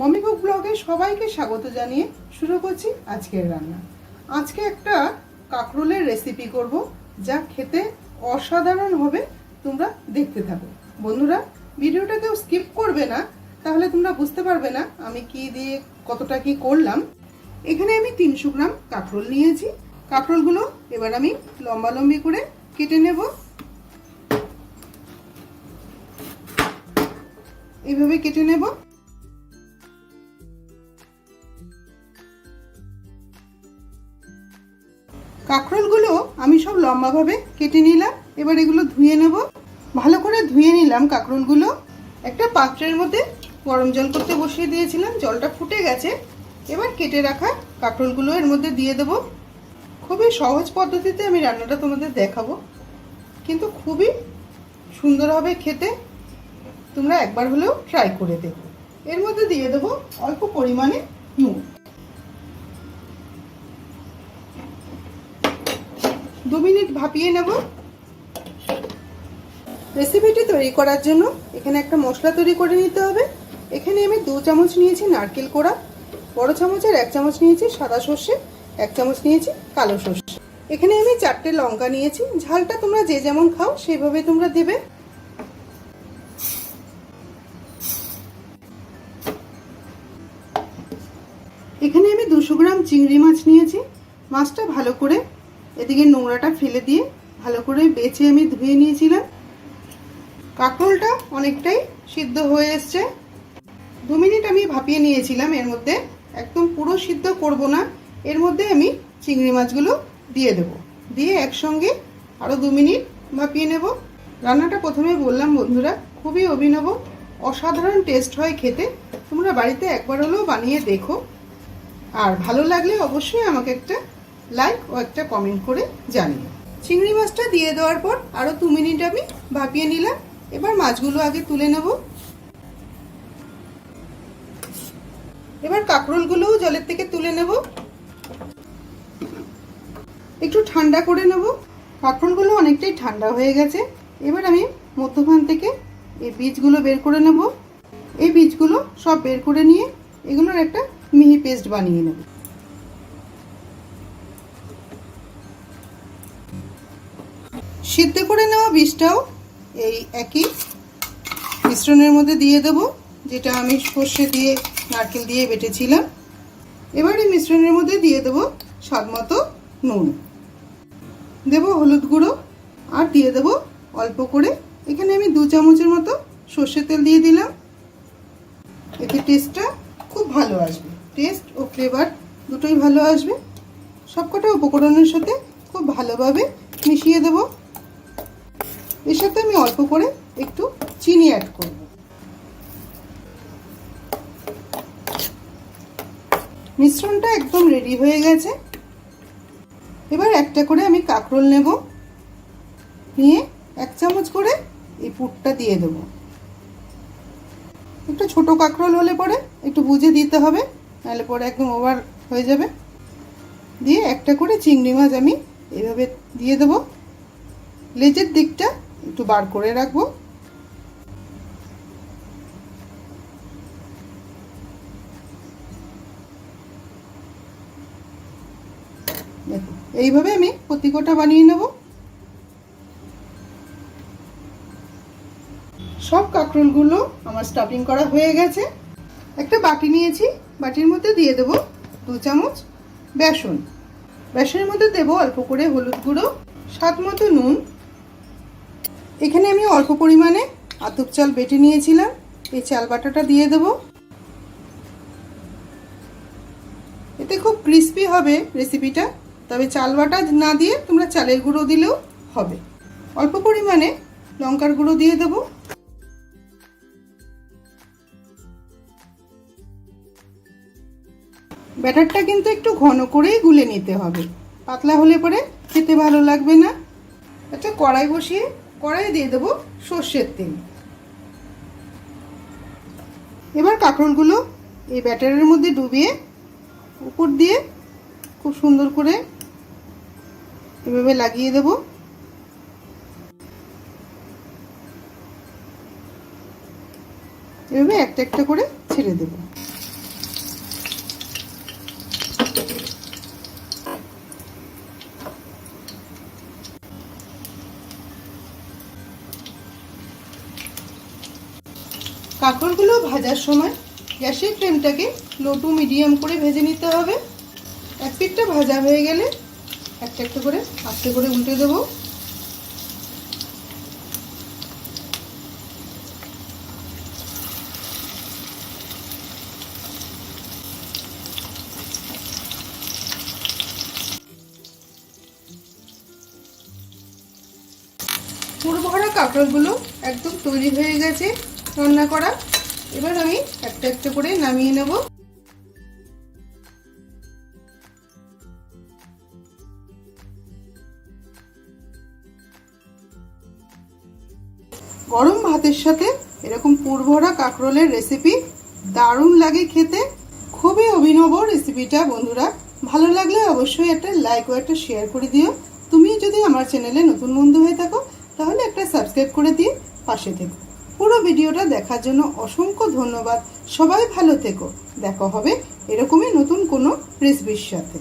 Mummy cook ব্লগে সবাইকে স্বাগত জানিয়ে শুরু করছি আজকের রান্না। আজকে একটা কাঁকরোলের রেসিপি করব, যা খেতে অসাধারণ হবে, তোমরা দেখতে থাকো। বন্ধুরা ভিডিওটা কেউ স্কিপ করবে না, তাহলে তোমরা বুঝতে পারবে না আমি কি দিয়ে, কতটা কি করলাম। এখানে আমি তিনশো গ্রাম কাঁকরোল নিয়েছি। কাঁকরোলগুলো এবার আমি লম্বা লম্বি করে কেটে নেব। এইভাবে কেটে নেব। কাঁকরোলগুলো আমি সব লম্বাভাবে কেটে নিলাম। এবার এগুলো ধুয়ে নেব। ভালো করে ধুয়ে নিলাম কাঁকরোলগুলো। একটা পাত্রের মধ্যে গরম জল করতে বসিয়ে দিয়েছিলাম। জলটা ফুটে গেছে। এবার কেটে রাখা কাঁকরোলগুলো এর মধ্যে দিয়ে দেব। খুবই সহজ পদ্ধতিতে আমি রান্নাটা তোমাদের দেখাবো। কিন্তু খুবই সুন্দর হবে খেতে। তোমরা একবার হলেও ট্রাই করে দেখো। এর মধ্যে দিয়ে দেবো অল্প পরিমাণে দু মিনিট ভাপিয়ে নেব। রেসিপিটি তৈরি করার জন্য এখানে একটা মশলা তৈরি করে নিতে হবে। এখানে আমি দু চামচ নিয়েছি নারকেল কোড়া, বড় চামচের এক চামচ নিয়েছি সাদা সর্ষে, এক চামচ নিয়েছি কালো সর্ষে। এখানে আমি চারটে লঙ্কা নিয়েছি। ঝালটা তোমরা যে যেমন খাও সেইভাবে তোমরা দেবে। এখানে আমি দুশো গ্রাম চিংড়ি মাছ নিয়েছি। মাছটা ভালো করে এদিকে নোংরাটা ফেলে দিয়ে ভালো করে বেছে আমি ধুয়ে নিয়েছিলাম। কাঁকরোলটা অনেকটাই সিদ্ধ হয়ে এসছে। দু মিনিট আমি ভাপিয়ে নিয়েছিলাম, এর মধ্যে একদম পুরো সিদ্ধ করব না। এর মধ্যে আমি চিংড়ি মাছগুলো দিয়ে দেব। দিয়ে একসঙ্গে আরও দু মিনিট ভাপিয়ে নেব। রান্নাটা প্রথমে বললাম, বন্ধুরা, খুবই অভিনব, অসাধারণ টেস্ট হয় খেতে। তোমরা বাড়িতে একবার হলেও বানিয়ে দেখো। আর ভালো লাগলে অবশ্যই আমাকে একটা লাইক ও একটা কমেন্ট করে জানিও। চিংড়ি মাছটা দিয়ে দেওয়ার পর আরও দু মিনিট আমি ভাপিয়ে নিলাম। এবার মাছগুলো আগে তুলে নেব। এবার কাঁকরোলগুলোও জলের থেকে তুলে নেব। একটু ঠান্ডা করে নেব। কাঁকরোলগুলো অনেকটাই ঠান্ডা হয়ে গেছে। এবার আমি মধ্যখান থেকে এই বীজগুলো বের করে নেব। এই বীজগুলো সব বের করে নিয়ে এগুলোর একটা মিহি পেস্ট বানিয়ে নেব। সিদ্ধ করে নেওয়া বীজটাও এই একই মিশ্রণের মধ্যে দিয়ে দেব, যেটা আমি সর্ষে দিয়ে, নারকেল দিয়ে বেটেছিলাম। এবার এই মিশ্রণের মধ্যে দিয়ে দেব স্বাদ মতো নুন। দেব হলুদ গুঁড়ো আর দিয়ে দেব অল্প করে। এখানে আমি দু চামচের মতো সর্ষের তেল দিয়ে দিলাম। এতে টেস্টটা খুব ভালো আসবে। টেস্ট ও ফ্লেভার দুটোই ভালো আসবে। সবকটা উপকরণের সাথে খুব ভালোভাবে মিশিয়ে দেব। এর সাথে আমি অল্প করে একটু চিনি অ্যাড করব। মিশ্রণটা একদম রেডি হয়ে গেছে। এবার একটা করে আমি কাঁকরোল নেব। নিয়ে এক চামচ করে এই পুরটা দিয়ে দেব। একটু ছোট কাঁকরোল হলে পরে একটু বুঝে দিতে হবে, নাহলে পরে একদম ওভার হয়ে যাবে। দিয়ে একটা করে চিংড়ি মাছ আমি এইভাবে দিয়ে দেবো। লেজের দিকটা একটু বার করে রাখব। এইভাবে আমি প্রতিকোটা বানিয়ে নেব। সব কাঁকরোলগুলো আমার স্টাফিং করা হয়ে গেছে। একটা বাটি নিয়েছি, বাটির মধ্যে দিয়ে দেবো দু চামচ বেসন। বেসনের মধ্যে দেবো অল্প করে হলুদ গুঁড়ো, স্বাদ মতো নুন এখানে আমি অল্প পরিমাণে আতপ চাল বেটে নিয়েছিলাম। এই চাল বাটাটা দিয়ে দেব। এতে খুব ক্রিস্পি হবে রেসিপিটা তবে চাল বাটা না দিয়ে তোমরা চালের গুঁড়ো দিলেও হবে। অল্প পরিমাণে লঙ্কার গুঁড়ো দিয়ে দেব। ব্যাটারটা কিন্তু একটু ঘন করেই গুলে নিতে হবে। পাতলা হলে পরে খেতে ভালো লাগবে না। আচ্ছা কড়াই বসিয়ে কড়াই দিয়ে দেবো সর্ষের তেল। এবার কাঁকরোলগুলো এই ব্যাটারের মধ্যে ডুবিয়ে উপর দিয়ে খুব সুন্দর করে এভাবে লাগিয়ে দেব। এভাবে একটা একটা করে ছেড়ে দেব। কাঁকড়গুলো ভাজার সময় গ্যাসের ফ্লেমটাকে লো টু মিডিয়াম করে ভেজে নিতে হবে। এক পিঠটা ভাজা হয়ে গেলে একটা একটা করে আস্তে করে উল্টে দেবো। পুরো ভরা কাঁকড়গুলো একদম তৈরি হয়ে গেছে। রান্না করা। এবার আমি একটা একটা করে নামিয়ে নেব। গরম ভাতের সাথে এরকম পুরভরা কাঁকরোলের রেসিপি দারুণ লাগে খেতে। খুবই অভিনব রেসিপিটা বন্ধুরা। ভালো লাগলে অবশ্যই একটা লাইক ও একটা শেয়ার করে দিও। তুমি যদি আমার চ্যানেলে নতুন বন্ধু হয়ে থাকো, তাহলে একটা সাবস্ক্রাইব করে দিয়ে পাশে থেকো। পুরো ভিডিওটা দেখার জন্য অসংখ্য ধন্যবাদ। সবাই ভালো থেকো। দেখা হবে এরকমই নতুন কোনো রেসিপির সাথে